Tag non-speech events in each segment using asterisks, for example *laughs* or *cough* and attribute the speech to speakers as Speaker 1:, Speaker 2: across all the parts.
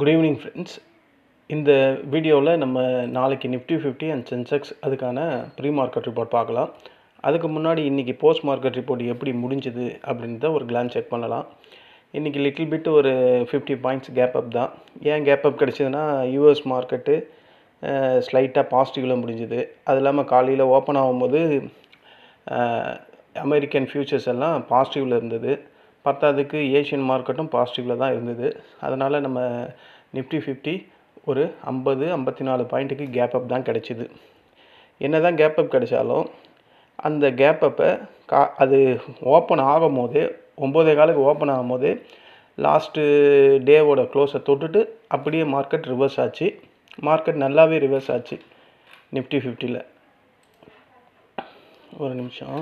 Speaker 1: Good evening friends இந்த வீடியோவில் நம்ம நாளைக்கு நிஃப்டி ஃபிஃப்டி அண்ட் சென்செக்ஸ் அதுக்கான ப்ரீ மார்க்கெட் ரிப்போர்ட் பார்க்கலாம். அதுக்கு முன்னாடி இன்றைக்கி போஸ்ட் மார்க்கெட் ரிப்போர்ட் எப்படி முடிஞ்சுது அப்படின்றத ஒரு கிளான்ஸ் செக் பண்ணலாம். இன்றைக்கி லிட்டில் பிட் ஒரு ஃபிஃப்டி பாயிண்ட்ஸ் கேப் அப் தான். ஏன் கேப் அப் கிடச்சிதுன்னா யூஎஸ் மார்க்கெட்டு ஸ்லைட்டாக பாசிட்டிவில் முடிஞ்சுது. அது இல்லாமல் காலையில் ஓப்பன் ஆகும்போது அமெரிக்கன் ஃப்யூச்சர்ஸ் எல்லாம் பாசிட்டிவில் இருந்தது. பத்தாவதுக்கு ஏஷியன் மார்க்கெட்டும் பாசிட்டிவில் தான் இருந்தது. அதனால் நம்ம நிஃப்டி ஃபிஃப்டி ஒரு ஐம்பது ஐம்பத்தி நாலு பாயிண்ட்டுக்கு கேப் அப் தான் கிடச்சிது. என்ன தான் கேப் அப் கிடைச்சாலும் அந்த கேப் அப்பை கா அது ஓப்பன் ஆகும் போது ஒம்போதே காலுக்கு ஓப்பன் ஆகும் போது லாஸ்ட்டு டேவோட க்ளோஸை தொட்டுட்டு அப்படியே மார்க்கெட் ரிவர்ஸ் ஆச்சு. மார்க்கெட் நல்லாவே ரிவர்ஸ் ஆச்சு நிஃப்டி ஃபிஃப்டியில் ஒரு நிமிஷம்.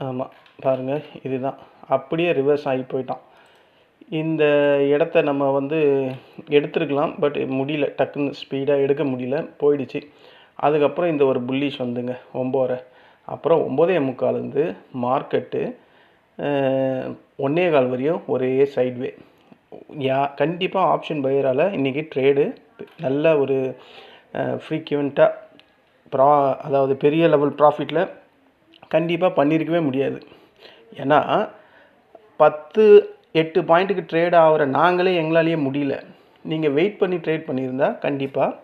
Speaker 1: ஆமாம் பாருங்கள் இதுதான். அப்படியே ரிவர்ஸ் ஆகி போயிட்டான். இந்த இடத்த நம்ம வந்து எடுத்துருக்கலாம் பட் முடியல. டக்குன்னு ஸ்பீடாக எடுக்க முடியல. போயிடுச்சு. அதுக்கப்புறம் இந்த ஒரு புல்லிஷ் வந்துங்க ஒம்போரை அப்புறம் ஒம்போதே முக்கால்ந்து மார்க்கெட்டு ஒன்னே கால் வரையும் ஒரே சைட்வே யா கண்டிப்பாக ஆப்ஷன் பையரால் இன்றைக்கி ட்ரேடு நல்ல ஒரு ஃப்ரீக்வெண்ட்டாக ப்ரா அதாவது பெரிய லெவல் ப்ராஃபிட்டில் கண்டிப்பாக பண்ணியிருக்கவே முடியாது. ஏன்னா பத்து எட்டு பாயிண்ட்டுக்கு ட்ரேட் ஆகிற நாங்களே எங்களாலேயே முடியல. நீங்கள் வெயிட் பண்ணி ட்ரேட் பண்ணியிருந்தால் கண்டிப்பாக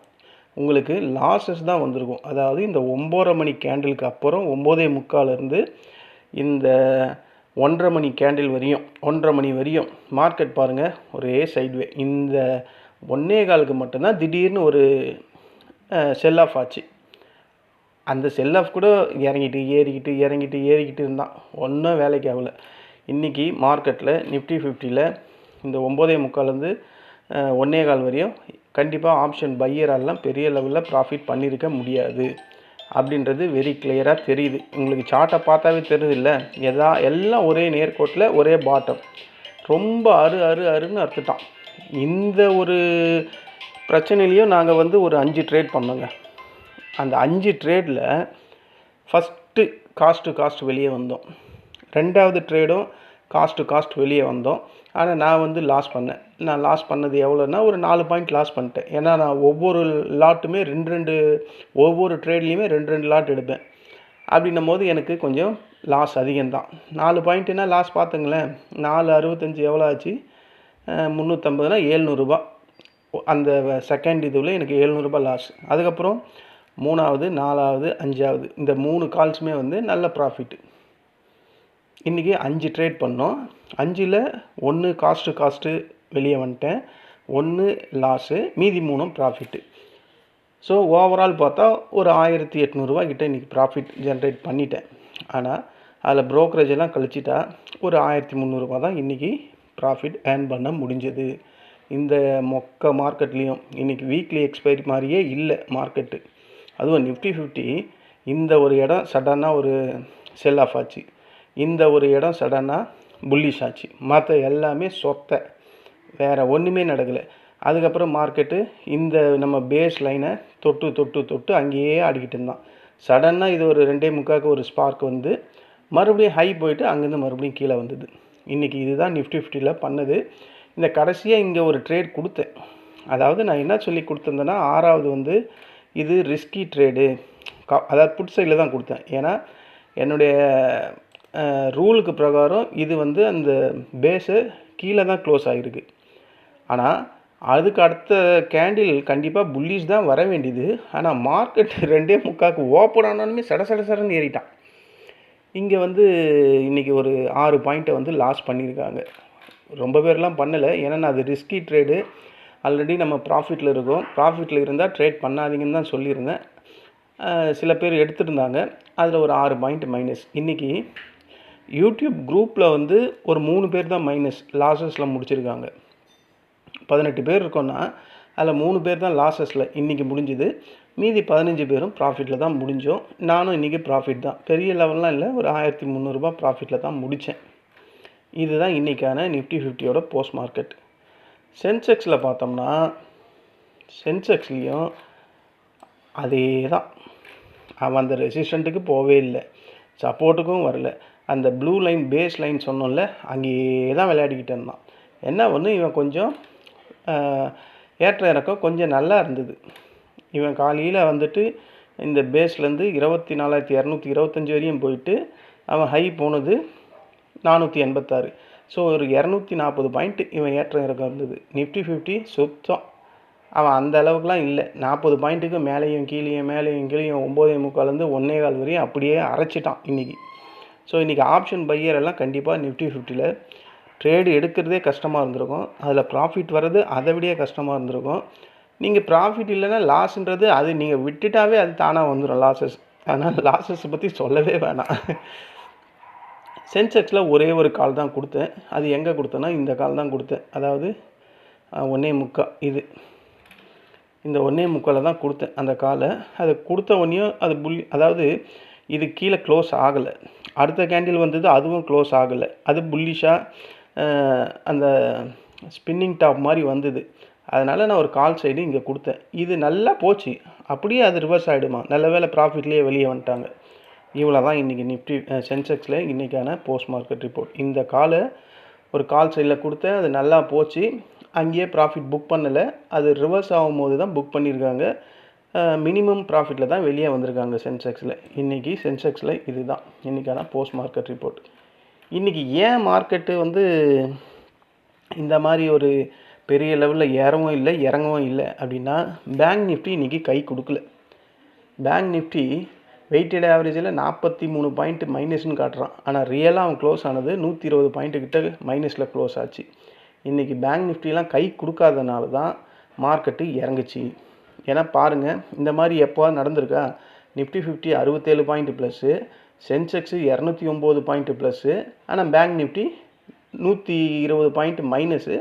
Speaker 1: உங்களுக்கு லாஸஸ் தான் வந்திருக்கும். அதாவது இந்த ஒம்போரை மணி கேண்டிலுக்கு அப்புறம் ஒம்போதே முக்காலேருந்து இந்த ஒன்றரை மணி கேண்டில் வரையும் ஒன்றரை மணி வரையும் மார்க்கெட் பாருங்கள் ஒரே சைட்வே இந்த ஒன்னே காலுக்கு மட்டும்தான் திடீர்னு ஒரு செல் ஆஃப் ஆச்சு. அந்த செல் ஆஃப் கூட இறங்கிட்டு ஏறிக்கிட்டு இறங்கிட்டு ஏறிக்கிட்டு இருந்தான். ஒன்றும் வேலைக்கு ஆகல. இன்றைக்கி மார்க்கெட்டில் நிஃப்டி ஃபிஃப்டியில் இந்த ஒம்போதே முக்கால்லேருந்து ஒன்னே கால் வரையும் கண்டிப்பாக ஆப்ஷன் பையராலாம் பெரிய லெவலில் ப்ராஃபிட் பண்ணியிருக்க முடியாது. அப்படின்றது வெரி கிளியராக தெரியுது. உங்களுக்கு சார்ட்டை பார்த்தாவே தெரியுது இல்லை எதா எல்லாம் ஒரே நேர்கோட்டில் ஒரே பாட்டம் ரொம்ப அரு அரு அருன்னு அறுத்துட்டான். இந்த ஒரு பிரச்சனையிலையும் நாங்கள் வந்து ஒரு அஞ்சு ட்ரேட் பண்ணோங்க. அந்த அஞ்சு ட்ரேடில் ஃபஸ்ட்டு காஸ்ட் டு காஸ்ட் வெளியே வந்தோம். ரெண்டாவது ட்ரேடும் காஸ்ட் டு காஸ்ட் வெளியே வந்தோம். ஆனால் நான் வந்து லாஸ் பண்ணேன். நான் லாஸ் பண்ணது எவ்வளோன்னா ஒரு நாலு பாயிண்ட் லாஸ் பண்ணிட்டேன். ஏன்னா நான் ஒவ்வொரு லாட்டுமே ரெண்டு ரெண்டு ஒவ்வொரு ட்ரேட்லேயுமே ரெண்டு ரெண்டு லாட் எடுப்பேன். அப்படின்னும் போது எனக்கு கொஞ்சம் லாஸ் அதிகம்தான். நாலு பாயிண்ட்டுனா லாஸ் பார்த்துங்களேன். நாலு அறுபத்தஞ்சி எவ்வளோ ஆச்சு? முந்நூற்றம்பதுனா ஏழ்நூறுபா. அந்த செகண்ட் இதுவில் எனக்கு ஏழ்நூறுபா லாஸ். அதுக்கப்புறம் மூணாவது நாலாவது அஞ்சாவது. இந்த மூணு கால்ஸுமே வந்து நல்ல ப்ராஃபிட்டு இன்றைக்கி அஞ்சு ட்ரேட் பண்ணோம். அஞ்சில் ஒன்று காஸ்ட்டு காஸ்ட்டு வெளியே வந்துட்டேன். ஒன்று லாஸு மீதி மூணும் ப்ராஃபிட்டு ஸோ ஓவரால் பார்த்தா ஒரு ஆயிரத்தி எட்நூறுரூவா கிட்ட இன்றைக்கி ப்ராஃபிட் ஜென்ரேட் பண்ணிட்டேன். ஆனால் அதில் ப்ரோக்கரேஜ் எல்லாம் கழிச்சிட்டா ஒரு ஆயிரத்தி முந்நூறுரூவா தான் இன்றைக்கி ப்ராஃபிட் ஏர்ன் பண்ண முடிஞ்சது. இந்த மொக்க மார்க்கெட்லேயும் இன்றைக்கி வீக்லி எக்ஸ்பைரி மாதிரியே இல்லை மார்க்கெட்டு அதுவும் நிஃப்டி ஃபிஃப்டி இந்த ஒரு இடம் சடனாக ஒரு செல் ஆஃப் ஆச்சு. இந்த ஒரு இடம் சடனாக புல்லிஷ் ஆச்சு. மற்ற எல்லாமே சொத்தை. வேறு ஒன்றுமே நடக்கலை. அதுக்கப்புறம் மார்க்கெட்டு இந்த நம்ம பேஸ் லைனை தொட்டு தொட்டு தொட்டு அங்கேயே ஆடிக்கிட்டு இருந்தான். சடனாக இது ஒரு ரெண்டே முக்காக்கு ஒரு ஸ்பார்க் வந்து மறுபடியும் ஹை போயிட்டு அங்கேருந்து மறுபடியும் கீழே வந்தது. இன்றைக்கி இதுதான் நிஃப்டி ஃபிஃப்டியில் பண்ணது. இந்த கடைசியாக இங்கே ஒரு ட்ரேட் கொடுத்தேன். அதாவது நான் என்ன சொல்லி கொடுத்துருந்தேன்னா ஆறாவது வந்து இது ரிஸ்கி ட்ரேடு கா அதாவது புட் சைடில் தான் கொடுத்தேன். ஏன்னா என்னுடைய ரூலுக்கு பிரகாரம் இது வந்து அந்த பேஸு கீழே தான் க்ளோஸ் ஆகிருக்கு ஆனால் அதுக்கு அடுத்த கேண்டில் கண்டிப்பாக புல்லிஷ் தான் வர வேண்டியது. ஆனால் மார்க்கெட் *laughs* ரெண்டே முக்காக்கு ஓப்பன் ஆனாலுமே சட சட சடன்னு ஏறிட்டான். இங்கே வந்து இன்றைக்கி ஒரு ஆறு பாயிண்ட்டை வந்து லாஸ் பண்ணியிருக்காங்க. ரொம்ப பேர்லாம் பண்ணலை. ஏன்னா அது ரிஸ்கி ட்ரேடு ஆல்ரெடி நம்ம ப்ராஃபிட்டில் இருக்கோம். ப்ராஃபிட்டில் இருந்தால் ட்ரேட் பண்ணாதீங்கன்னு தான் சொல்லியிருந்தேன். சில பேர் எடுத்துருந்தாங்க. அதில் ஒரு ஆறு பாயிண்ட் மைனஸ் இன்றைக்கி யூடியூப் குரூப்பில் வந்து ஒரு மூணு பேர் தான் மைனஸ் லாஸஸில் முடிச்சிருக்காங்க. பதினெட்டு பேர் இருக்கோன்னா அதில் மூணு பேர் தான் லாஸஸில் இன்றைக்கி முடிஞ்சுது. மீதி பதினஞ்சு பேரும் ப்ராஃபிட்டில் தான் முடிஞ்சோம். நானும் இன்றைக்கி ப்ராஃபிட் தான். பெரிய லெவல்லாம் இல்லை. ஒரு ஆயிரத்தி முந்நூறுரூபா ப்ராஃபிட்டில் தான் முடித்தேன் இதுதான் இன்றைக்கான நிஃப்டி ஃபிஃப்டியோட போஸ்ட் மார்க்கெட் சென்செக்ஸில் பார்த்தோம்னா சென்செக்ஸ்லேயும் அதே தான் அவன் அந்த ரெசிஸ்டண்ட்டுக்கு போவே இல்லை. சப்போர்ட்டுக்கும் வரல. அந்த ப்ளூ லைன் பேஸ் லைன் சொன்னோம்ல அங்கேயே தான் விளையாடிக்கிட்டு இருந்தான். என்ன ஒன்று இவன் கொஞ்சம் ஏற்ற இறக்கம் கொஞ்சம் நல்லா இருந்தது. இவன் காலையில் வந்துட்டு இந்த பேஸ்லேருந்து இருபத்தி நாலாயிரத்தி இரநூத்தி இருபத்தஞ்சி வரையும் போயிட்டு அவன் ஹை போனது நானூற்றி எண்பத்தாறு. ஸோ ஒரு இரநூத்தி நாற்பது பாயிண்ட் இவன் ஏற்றம் இறக்கம் இருந்தது. நிஃப்டி ஃபிஃப்டி சுத்தம். அவன் அந்த அளவுக்குலாம் இல்லை. நாற்பது பாயிண்ட்டுக்கு மேலேயும் கீழேயும் மேலேயும் கீழேயும் ஒம்போதே முக்கால்ந்து ஒன்றே கால் வரையும் அப்படியே அரைச்சிட்டான் இன்றைக்கி ஸோ இன்றைக்கி ஆப்ஷன் பையர் எல்லாம் கண்டிப்பாக நிஃப்டி ஃபிஃப்டியில் ட்ரேடு எடுக்கிறதே கஷ்டமாக இருந்திருக்கும். அதில் ப்ராஃபிட் வர்றது அதை விட கஷ்டமாக இருந்திருக்கும். நீங்கள் ப்ராஃபிட் இல்லைன்னா லாஸ்ன்றது அது நீங்கள் விட்டுட்டாவே அது தானாக வந்துடும் லாஸஸ் அதனால் லாஸஸ் பற்றி சொல்லவே வேணாம். சென்செக்ஸில் ஒரே ஒரு கால் தான் கொடுத்தேன். அது எங்கே கொடுத்தேன்னா இந்த கால் தான் கொடுத்தேன். அதாவது ஒன்றே முக்கால் இது. இந்த ஒன்றே முக்கால் தான் கொடுத்தேன் அந்த காலை. அது கொடுத்த உடனேயும் அது புள்ளி அதாவது இது கீழே க்ளோஸ் ஆகலை. அடுத்த கேண்டில் வந்தது அதுவும் க்ளோஸ் ஆகலை. அது புல்லிஷாக அந்த ஸ்பின்னிங் டாப் மாதிரி வந்தது. அதனால் நான் ஒரு கால் சைடு இங்கே கொடுத்தேன். இது நல்லா போச்சு. அப்படியே அது ரிவர்ஸ் ஆகிடுமா நல்ல வேளை ப்ராஃபிட்லேயே வெளியே வந்துட்டாங்க. இவ்வளோ தான் இன்றைக்கி நிஃப்டி சென்செக்ஸில் இன்றைக்கான போஸ்ட் மார்க்கெட் ரிப்போர்ட் இந்த காலை ஒரு கால் சைடில் கொடுத்தேன் அது நல்லா போச்சு. அங்கேயே ப்ராஃபிட் புக் பண்ணலை. அது ரிவர்ஸ் ஆகும்போது தான் புக் பண்ணியிருக்காங்க. மினிமம் ப்ராஃபிட்டில் தான் வெளியே வந்திருக்காங்க சென்செக்ஸில் இன்றைக்கி சென்செக்ஸில் இதுதான். இன்றைக்கான போஸ்ட் மார்க்கெட் ரிப்போர்ட் இன்றைக்கி ஏன் மார்க்கெட்டு வந்து இந்த மாதிரி ஒரு பெரிய லெவலில் ஏறவும் இல்லை இறங்கவும் இல்லை அப்படின்னா பேங்க் நிஃப்டி இன்றைக்கி கை கொடுக்கல. பேங்க் நிஃப்டி வெயிட்டட் ஆவரேஜில் நாற்பத்தி மூணு பாயிண்ட் மைனஸ்னு காட்டுறான். ஆனால் ரியலாக அவன் க்ளோஸ் ஆனது நூற்றி இருபது பாயிண்ட்டு கிட்ட மைனஸில் க்ளோஸ் ஆச்சு. இன்றைக்கி பேங்க் நிஃப்டிலாம் கை கொடுக்காதனால தான் மார்க்கெட்டு இறங்குச்சு. ஏன்னா பாருங்கள் இந்த மாதிரி எப்போ நடந்திருக்கா? நிஃப்டி ஃபிஃப்டி அறுபத்தேழு பாயிண்ட் ப்ளஸ்ஸு சென்செக்ஸு இரநூத்தி ஒம்பது பாயிண்ட் ப்ளஸ்ஸு ஆனால் பேங்க் நிஃப்டி நூற்றி இருபது பாயிண்ட் மைனஸு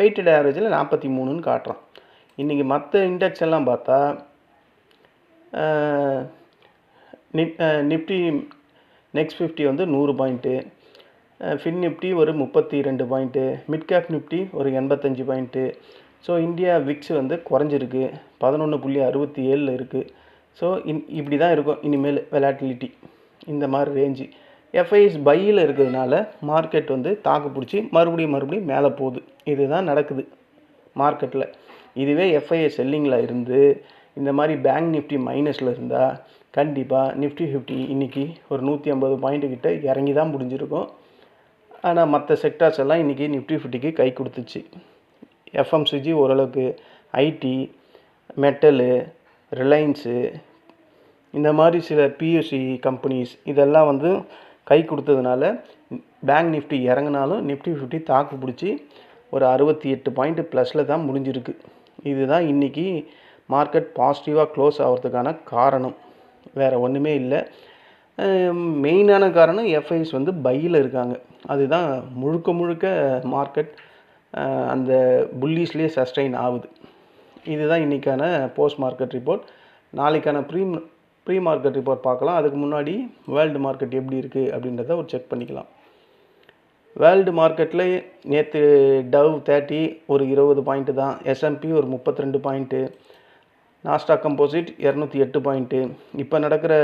Speaker 1: வெயிட்டட் ஆவரேஜில் நாற்பத்தி மூணுன்னு காட்டுறான். இன்றைக்கி மற்ற இண்டெக்ஸ் எல்லாம் பார்த்தா நிப் நிஃப்டி நெக்ஸ்ட் ஃபிஃப்டி வந்து நூறு பாயிண்ட்டு. ஃபின் நிஃப்டி ஒரு முப்பத்தி ரெண்டு பாயிண்ட்டு. மிட் கேப் நிஃப்டி ஒரு எண்பத்தஞ்சு பாயிண்ட்டு. ஸோ இந்தியா விக்ஸ் வந்து குறைஞ்சிருக்கு. பதினொன்று புள்ளி அறுபத்தி ஏழில் இருக்குது ஸோ இன் இப்படி தான் இருக்கும். இனிமேல் வெலாட்டிலிட்டி இந்த மாதிரி ரேஞ்சு எஃப்ஐஎஸ் பையில் இருக்கிறதுனால மார்க்கெட் வந்து தாக்கு பிடிச்சி மறுபடியும் மறுபடியும் மேலே போகுது. இதுதான் நடக்குது மார்க்கெட்டில் இதுவே எஃப்ஐஎஸ் செல்லிங்கில் இருந்து இந்த மாதிரி பேங்க் நிஃப்டி மைனஸில் இருந்தால் கண்டிப்பாக நிஃப்டி ஃபிஃப்டி இன்றைக்கி ஒரு நூற்றி ஐம்பது பாயிண்ட்டு கிட்ட இறங்கி தான் முடிஞ்சிருக்கும். ஆனால் மற்ற செக்டார்ஸ் எல்லாம் இன்றைக்கி நிஃப்டி ஃபிஃப்டிக்கு கை கொடுத்துச்சு. எஃப்எம்சிஜி ஓரளவுக்கு ஐடி மெட்டலு ரிலையன்ஸு இந்த மாதிரி சில பிஎஸ்சி கம்பெனிஸ் இதெல்லாம் வந்து கை கொடுத்ததுனால பேங்க் நிஃப்டி இறங்குனாலும் நிஃப்டி ஃபிஃப்டி தாக்கு பிடிச்சி ஒரு அறுபத்தி எட்டு பாயிண்ட் ப்ளஸில் தான் முடிஞ்சிருக்கு. இதுதான் இன்றைக்கி மார்க்கெட் பாசிட்டிவாக க்ளோஸ் ஆகிறதுக்கான காரணம். வேறு ஒன்றுமே இல்லை. மெயினான காரணம் எஃப்ஐஸ் வந்து பையில் இருக்காங்க. அதுதான் முழுக்க முழுக்க மார்க்கெட் அந்த புல்லிஸ்லேயே சஸ்டைன் ஆகுது. இதுதான் இன்றைக்கான போஸ்ட் மார்க்கெட் ரிப்போர்ட் நாளைக்கான ப்ரீ ப்ரீ மார்க்கெட் ரிப்போர்ட் பார்க்கலாம். அதுக்கு முன்னாடி வேர்ல்டு மார்க்கெட் எப்படி இருக்குது அப்படின்றத ஒரு செக் பண்ணிக்கலாம். வேர்ல்டு மார்க்கெட்டில் நேற்று டவ் தேர்ட்டி ஒரு இருபது பாயிண்ட்டு தான். எஸ்எம்பி ஒரு முப்பத்தி ரெண்டு பாயிண்ட்டு நாஸ்டாக் கம்போசிட் இரநூத்தி எட்டு பாயிண்ட்டு இப்போ நடக்கிற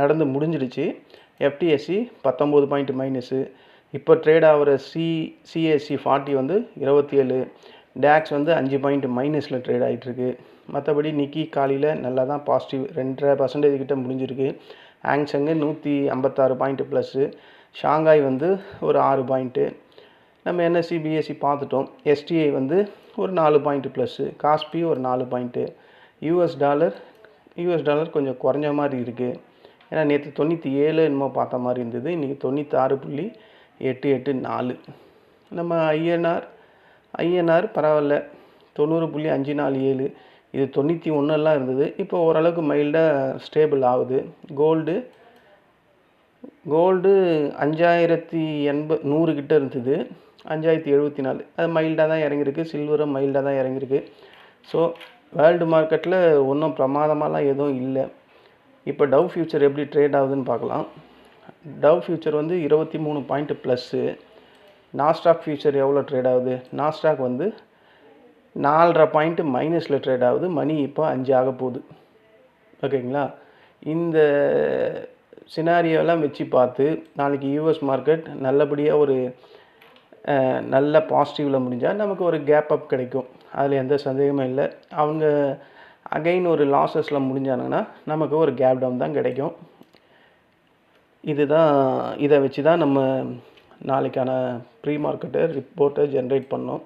Speaker 1: நடந்து முடிஞ்சிடுச்சு. எஃப்டிஎஸ்சி பத்தொம்போது பாயிண்ட் மைனஸு இப்போ ட்ரேட் ஆகிற சி சிஎஸ்சி ஃபார்ட்டி வந்து இருபத்தி ஏழு. டேக்ஸ் வந்து அஞ்சு பாயிண்ட் மைனஸில் ட்ரேட் ஆகிட்டுருக்கு மற்றபடி நிக்கி காலையில் நல்லா தான் பாசிட்டிவ் ரெண்டரை பர்சன்டேஜ் கிட்ட முடிஞ்சிருக்கு. ஆங்சங்கு நூற்றி ஐம்பத்தாறு பாயிண்ட்டு ப்ளஸ்ஸு ஷாங்காய் வந்து ஒரு ஆறு பாயிண்ட்டு நம்ம என்எஸ்சி பிஎஸ்சி பார்த்துட்டோம். எஸ்டிஐ வந்து ஒரு நாலு பாயிண்ட் ப்ளஸ்ஸு காஸ்பி ஒரு நாலு point US dollar US dollar கொஞ்சம் குறைஞ்ச மாதிரி இருக்குது ஏன்னா நேற்று தொண்ணூற்றி ஏழு என்னமோ பார்த்த மாதிரி இருந்தது. இன்றைக்கி தொண்ணூத்தாறு புள்ளி எட்டு எட்டு நாலு. நம்ம ஐஎன்ஆர் ஐஎன்ஆர் பரவாயில்ல. தொண்ணூறு புள்ளி அஞ்சு நாலு ஏழு. இது தொண்ணூற்றி ஒன்றெல்லாம் இருந்தது. இப்போ ஓரளவுக்கு மைல்டாக ஸ்டேபிள் ஆகுது. கோல்டு கோல்டு அஞ்சாயிரத்தி எண்பது நூறு இருந்தது. அஞ்சாயிரத்தி எழுபத்தி நாலு. அது மைல்டாக தான் இறங்கியிருக்கு. சில்வரும் மைல்டாக தான் இறங்கியிருக்கு. ஸோ வேர்ல்டு மார்க்கெட்டில் ஒன்றும் பிரமாதமாலாம் எதுவும் இல்லை. இப்போ டவ் ஃபியூச்சர் எப்படி ட்ரேட் ஆகுதுன்னு பார்க்கலாம். டவ் ஃபியூச்சர் வந்து இருபத்தி மூணு பாயிண்ட் ப்ளஸ்ஸு நாஸ்டாக் ஃபியூச்சர் எவ்வளோ ட்ரேட் ஆகுது? நாஸ்டாக் வந்து நாலரை பாயிண்ட்டு மைனஸில் ட்ரேட் ஆகுது. மணி இப்போ அஞ்சு ஆக போகுது. ஓகேங்களா? இந்த சினாரியெல்லாம் வச்சு பார்த்து நாளைக்கு யூஎஸ் மார்க்கெட் நல்லபடியாக ஒரு நல்ல பாசிட்டிவில் முடிஞ்சால் நமக்கு ஒரு கேப் அப் கிடைக்கும். அதில் எந்த சந்தேகமும் இல்லை. அவங்க அகைன் ஒரு லாஸஸில் முடிஞ்சானுங்கன்னா நமக்கு ஒரு கேப் டவுன் தான் கிடைக்கும். இதுதான் இதை வச்சு தான் நம்ம நாளைக்கான ப்ரீ மார்க்கெட்டை ரிப்போர்ட்டை ஜென்ரேட் பண்ணோம்.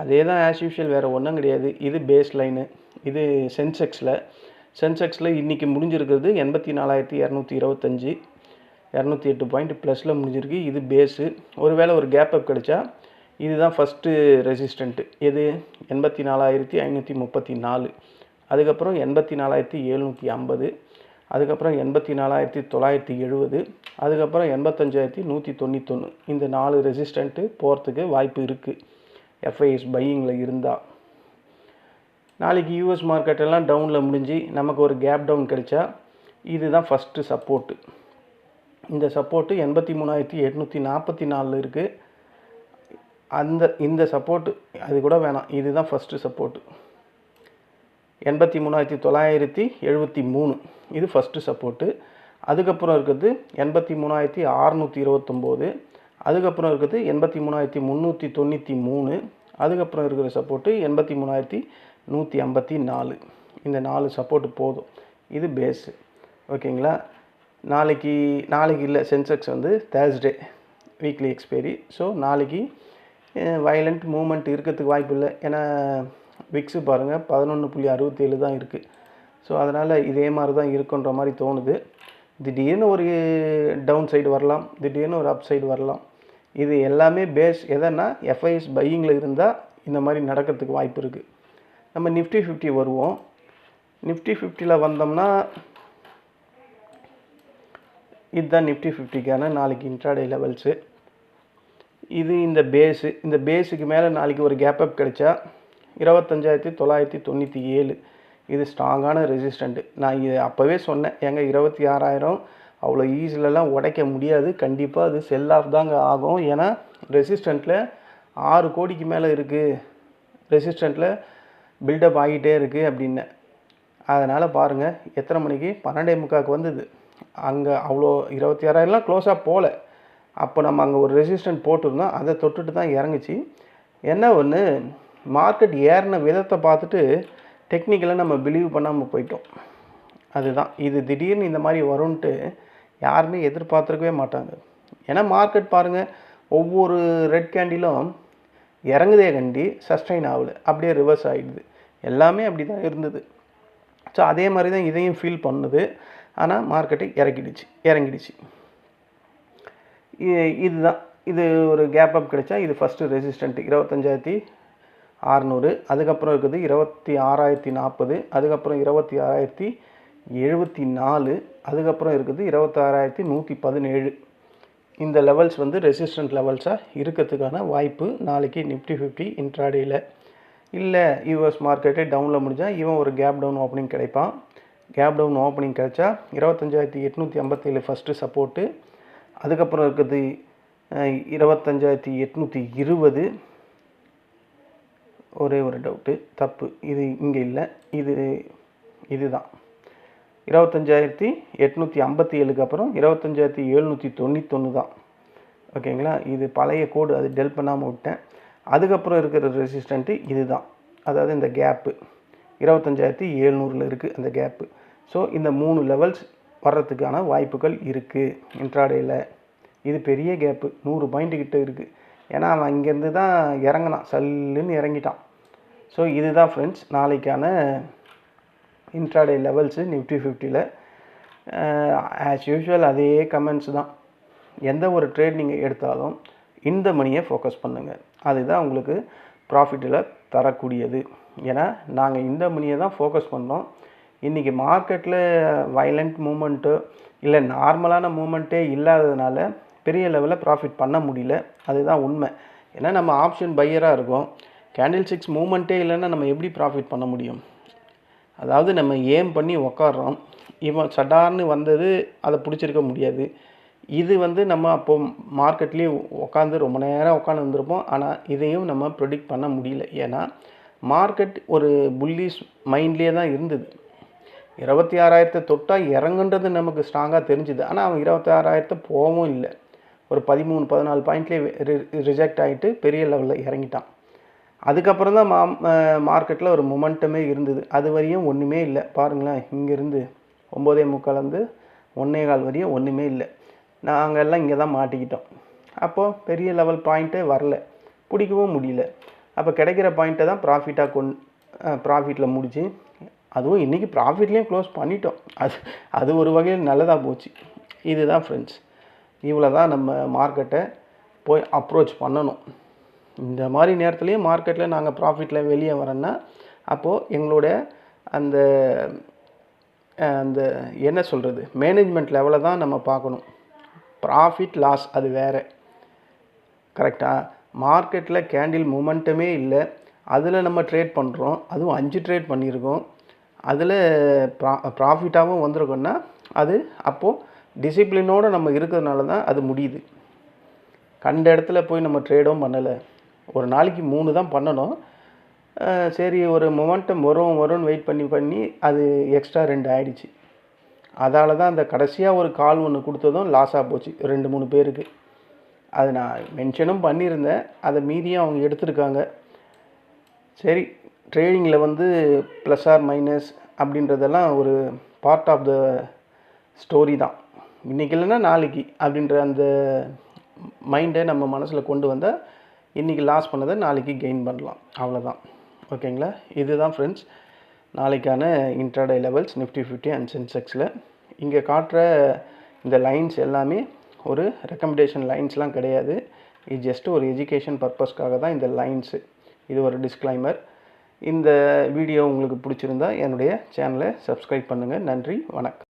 Speaker 1: அதே தான் ஆஸ் யூஷுவல் வேறு ஒன்றும் கிடையாது. இது பேஸ் லைனு இது சென்செக்ஸில் சென்செக்ஸில் இன்றைக்கி முடிஞ்சிருக்கிறது எண்பத்தி நாலாயிரத்தி இரநூத்தி இருபத்தஞ்சி. இரநூத்தி எட்டு பாயிண்ட் ப்ளஸில் முடிஞ்சிருக்கு. இது பேஸு ஒருவேளை ஒரு கேப் அப் கிடச்சா இதுதான் ஃபஸ்ட்டு ரெசிஸ்டண்ட்டு எது? எண்பத்தி நாலாயிரத்தி ஐநூற்றி முப்பத்தி நாலு. அதுக்கப்புறம் எண்பத்தி நாலாயிரத்தி எழுநூற்றி ஐம்பது. அதுக்கப்புறம் எண்பத்தி நாலாயிரத்தி தொள்ளாயிரத்தி எழுபது. அதுக்கப்புறம் எண்பத்தஞ்சாயிரத்தி நூற்றி தொண்ணூத்தொன்று இந்த நாலு ரெசிஸ்டண்ட்டு போகிறதுக்கு வாய்ப்பு இருக்குது எஃப்ஐஎஸ் பையிங்கில் இருந்தால் நாளைக்கு யூஎஸ் மார்க்கெட்டெல்லாம் டவுனில் முடிஞ்சு நமக்கு ஒரு கேப் டவுன் கிடைச்சா இதுதான் ஃபஸ்ட்டு சப்போர்ட்டு இந்த சப்போர்ட்டு எண்பத்தி மூணாயிரத்தி எட்நூற்றி நாற்பத்தி நாலில் இருக்குது அந்த இந்த சப்போர்ட்டு அது கூட வேணாம். இதுதான் ஃபஸ்ட்டு சப்போர்ட்டு எண்பத்தி மூணாயிரத்தி தொள்ளாயிரத்தி எழுபத்தி மூணு. இது ஃபஸ்ட்டு சப்போர்ட்டு அதுக்கப்புறம் இருக்கிறது எண்பத்தி மூணாயிரத்தி அறநூற்றி இருபத்தொம்போது. அதுக்கப்புறம் இருக்கிறது எண்பத்தி மூணாயிரத்தி முந்நூற்றி தொண்ணூற்றி மூணு. அதுக்கப்புறம் இருக்கிற சப்போர்ட்டு எண்பத்தி மூணாயிரத்தி நூற்றி ஐம்பத்தி நாலு. இந்த நாலு சப்போர்ட்டு போதும். இது பேஸு ஓகேங்களா நாளைக்கு நாளைக்கு இல்லை சென்செக்ஸ் வந்து தேர்ஸ்டே வீக்லி எக்ஸ்பைரி ஸோ நாளைக்கு வயலண்ட் மூமெண்ட் இருக்கிறதுக்கு வாய்ப்பு இல்லை. ஏன்னா விக்ஸு பாருங்கள் பதினொன்று புள்ளி அறுபத்தேழு தான் இருக்குது ஸோ அதனால் இதே மாதிரி தான் இருக்குன்ற மாதிரி தோணுது. திடீர்னு ஒரு டவுன் சைடு வரலாம் திடீர்னு ஒரு அப் சைடு வரலாம். இது எல்லாமே பேஸ் எதனா எஃப்ஐஎஸ் பையிங்கில் இருந்தால் இந்த மாதிரி நடக்கிறதுக்கு வாய்ப்பு இருக்குது நம்ம நிஃப்டி ஃபிஃப்டி வருவோம். நிஃப்டி ஃபிஃப்டியில் வந்தோம்னா இதுதான் நிஃப்டி ஃபிஃப்டிக்கான நாளைக்கு இன்ட்ராடே லெவல்ஸு இது இந்த பேஸு இந்த பேஸுக்கு மேலே நாளைக்கு ஒரு கேப் அப் கிடைச்சா இருபத்தஞ்சாயிரத்தி தொள்ளாயிரத்தி தொண்ணூற்றி ஏழு. இது ஸ்ட்ராங்கான ரெசிஸ்டண்ட்டு நான் இது அப்போவே சொன்னேன். ஏங்க இருபத்தி ஆறாயிரம் அவ்வளோ ஈஸிலலாம் உடைக்க முடியாது. கண்டிப்பாக அது செல் ஆஃப் தாங்க ஆகும். ஏன்னா ரெசிஸ்டண்ட்டில் ஆறு கோடிக்கு மேலே இருக்குது ரெசிஸ்டண்ட்டில் பில்டப் ஆகிட்டே இருக்குது அப்படின்னு. அதனால் பாருங்கள் எத்தனை மணிக்கு? பன்னெண்டே முக்காக்கு வந்தது. அங்கே அவ்வளோ இருபத்தி ஆறாயிரம்லாம் க்ளோஸாக போகல அப்போ நம்ம அங்கே ஒரு ரெசிஸ்டன்ட் போட்டிருந்தோம். அதை தொட்டுட்டு தான் இறங்குச்சு. என்ன ஒன்று மார்க்கெட் ஏறின விதத்தை பார்த்துட்டு டெக்னிக்கலாக நம்ம பிலீவ் பண்ணாமல் போயிட்டோம். அதுதான். இது திடீர்னு இந்த மாதிரி வரும்ன்ட்டு யாருமே எதிர்பார்த்துருக்கவே மாட்டாங்க. ஏன்னா மார்க்கெட் பாருங்கள் ஒவ்வொரு ரெட் கேண்டிலும் இறங்குதே கண்டி சஸ்டைன் ஆகலை. அப்படியே ரிவர்ஸ் ஆகிடுது எல்லாமே அப்படி தான் இருந்தது. ஸோ அதே மாதிரி தான் இதையும் ஃபீல் பண்ணுது. ஆனால் மார்க்கெட்டு இறக்கிடுச்சு இறங்கிடுச்சு. இதுதான். இது ஒரு கேப் அப் கிடைச்சா இது ஃபஸ்ட்டு ரெசிஸ்டண்ட்டு இருபத்தஞ்சாயிரத்தி அறநூறு அதுக்கப்புறம் இருக்குது இருபத்தி ஆறாயிரத்தி நாற்பது அதுக்கப்புறம் இருபத்தி ஆறாயிரத்தி எழுபத்தி நாலு அதுக்கப்புறம் இருக்குது இருபத்தாறாயிரத்தி நூற்றி பதினேழு. இந்த லெவல்ஸ் வந்து ரெசிஸ்டன்ட் லெவல்ஸாக இருக்கிறதுக்கான வாய்ப்பு நாளைக்கு நிஃப்டி ஃபிஃப்டி இன்ட்ராடேயில் இல்லை யூஎஸ் மார்க்கெட்டே டவுனில் முடிஞ்சால் இவன் ஒரு கேப் டவுன் ஓப்பனிங் கிடைப்பான். கேப் டவுன் ஓப்பனிங் கிடச்சா இருபத்தஞ்சாயிரத்தி எட்நூற்றி ஐம்பத்தேழு ஃபஸ்ட்டு சப்போர்ட்டு அதுக்கப்புறம் இருக்குது இருபத்தஞ்சாயிரத்தி எட்நூற்றி இருபது. ஒரே ஒரு டவுட்டு தப்பு. இது இங்கே இல்லை. இது இதுதான். இருபத்தஞ்சாயிரத்தி எட்நூற்றி ஐம்பத்தி ஏழுக்கு அப்புறம் இருபத்தஞ்சாயிரத்தி எழுநூற்றி தொண்ணூத்தொன்று தான். ஓகேங்களா? இது பழைய கோடு அது டெல் பண்ணாமல் விட்டேன். அதுக்கப்புறம் இருக்கிற ரெசிஸ்டண்ட்டு இதுதான் அதாவது இந்த கேப்பு இருபத்தஞ்சாயிரத்தி எழுநூறில் இருக்குது அந்த கேப்பு ஸோ இந்த மூணு லெவல்ஸ் வர்றதுக்கான வாய்ப்புகள் இருக்குது இன்ட்ராடேயில் இது பெரிய கேப்பு நூறு பாயிண்ட்டு கிட்ட இருக்குது ஏன்னா அவன் இங்கேருந்து தான் இறங்கினான். சல்லுன்னு இறங்கிட்டான். ஸோ இதுதான் ஃப்ரெண்ட்ஸ் நாளைக்கான இன்ட்ராடே லெவல்ஸு நிஃப்டி ஃபிஃப்டியில் ஆஸ் யூஷுவல் அதே கமெண்ட்ஸ் தான். எந்த ஒரு ட்ரேட் நீங்கள் எடுத்தாலும் இந்த மணியை ஃபோக்கஸ் பண்ணுங்கள் அதுதான் உங்களுக்கு ப்ராஃபிட்டில் தரக்கூடியது. ஏன்னா நாங்கள் இந்த மணியை தான் ஃபோக்கஸ் பண்ணோம். இன்றைக்கி மார்க்கெட்டில் வைலண்ட் மூமெண்ட்டு இல்லை நார்மலான மூமெண்ட்டே இல்லாததுனால பெரிய லெவலில் ப்ராஃபிட் பண்ண முடியல. அதுதான் உண்மை. ஏன்னா நம்ம ஆப்ஷன் பையராக இருக்கோம். கேண்டில் சிக்ஸ் மூமெண்ட்டே இல்லைன்னா நம்ம எப்படி ப்ராஃபிட் பண்ண முடியும்? அதாவது நம்ம ஏம் பண்ணி உக்காடுறோம் இவன் சடார்னு வந்தது அதை பிடிச்சிருக்க முடியாது. இது வந்து நம்ம அப்போ மார்க்கெட்லேயே உட்காந்து ரொம்ப நேரம் உட்காந்து வந்திருப்போம். ஆனால் இதையும் நம்ம ப்ரொடிக்ட் பண்ண முடியல. ஏன்னா மார்க்கெட் ஒரு புல்லிஸ் மைண்ட்லேயே தான் இருந்தது. இருபத்தி ஆறாயிரத்தை தொட்டால் இறங்குன்றது நமக்கு ஸ்ட்ராங்காக தெரிஞ்சுது. ஆனால் அவன் இருபத்தி ஆறாயிரத்தை போகவும் இல்லை. ஒரு பதிமூணு பதினாலு பாயிண்ட்லேயே ரிஜெக்ட் ஆகிட்டு பெரிய லெவலில் இறங்கிட்டான். அதுக்கப்புறம் தான் மா மார்க்கெட்டில் ஒரு மொமெண்டமே இருந்தது. அது வரையும் ஒன்றுமே இல்லை. பாருங்களேன் இங்கேருந்து ஒம்போதே முக்கால் வந்து ஒன்றே கால் வரையும் ஒன்றுமே இல்லை. நாங்கள் எல்லாம் இங்கே தான் மாட்டிக்கிட்டோம். அப்போது பெரிய லெவல் பாயிண்ட்டே வரல. பிடிக்கவும் முடியல. அப்போ கிடைக்கிற பாயிண்ட்டை தான் ப்ராஃபிட்டாக கொண் ப்ராஃபிட்டில் முடிச்சு அதுவும் இன்றைக்கி ப்ராஃபிட்லேயும் க்ளோஸ் பண்ணிட்டோம். அது அது ஒரு வகையில் நல்லதாக போச்சு. இதுதான் ஃப்ரெண்ட்ஸ் இவ்வளோ தான் நம்ம மார்க்கெட்டை போய் அப்ரோச் பண்ணணும். இந்த மாதிரி நேரத்துலையும் மார்க்கெட்டில் நாங்கள் ப்ராஃபிட்டில் வெளியே வரோன்னா அப்போது எங்களோட அந்த அந்த என்ன சொல்கிறது மேனேஜ்மெண்ட் லெவலில் தான் நம்ம பார்க்கணும். ப்ராஃபிட் லாஸ் அது வேறு. கரெக்டாக மார்க்கெட்டில் கேண்டில் மூமெண்ட்டுமே இல்லை. அதில் நம்ம ட்ரேட் பண்ணுறோம் அதுவும் அஞ்சு ட்ரேட் பண்ணியிருக்கோம். அதில் ப்ரா ப்ராஃபிட்டாகவும் வந்திருக்குன்னா அது அப்போது டிசிப்ளினோடு நம்ம இருக்கிறதுனால தான் அது முடியுது. கண்ட இடத்துல போய் நம்ம ட்ரேடும் பண்ணலை. ஒரு நாளைக்கு மூணு தான் பண்ணணும். சரி ஒரு மொமெண்டம் வரும் வரும்னு வெயிட் பண்ணி பண்ணி அது எக்ஸ்ட்ரா ரெண்டு ஆயிடுச்சு. அதால் தான் அந்த கடைசியாக ஒரு கால் ஒன்று கொடுத்ததும் லாஸாக போச்சு ரெண்டு மூணு பேருக்கு. அது நான் மென்ஷனும் பண்ணியிருந்தேன். அதை மீறியும் அவங்க எடுத்திருக்காங்க. சரி ட்ரேடிங்கில் வந்து ப்ளஸ் ஆர் மைனஸ் அப்படின்றதெல்லாம் ஒரு பார்ட் ஆஃப் த ஸ்டோரி தான். இன்றைக்கி இல்லைன்னா நாளைக்கு அப்படின்ற அந்த மைண்டை நம்ம மனசில் கொண்டு வந்தால் இன்றைக்கி லாஸ் பண்ணதை நாளைக்கு கெயின் பண்ணலாம். அவ்வளோதான் ஓகேங்களா இதுதான் ஃப்ரெண்ட்ஸ் நாளைக்கான intraday levels Nifty fifty and சென்செக்ஸில் இங்கே காட்டுற இந்த லைன்ஸ் எல்லாமே ஒரு ரெக்கமெண்டேஷன் லைன்ஸ்லாம் கிடையாது. இது ஜஸ்ட் ஒரு எஜுகேஷன் பர்பஸ்க்காக தான் இந்த லைன்ஸு இது ஒரு டிஸ்க்ளைமர் இந்த வீடியோ உங்களுக்கு பிடிச்சிருந்தா என்னுடைய சேனலை சப்ஸ்கிரைப் பண்ணுங்கள் நன்றி வணக்கம்.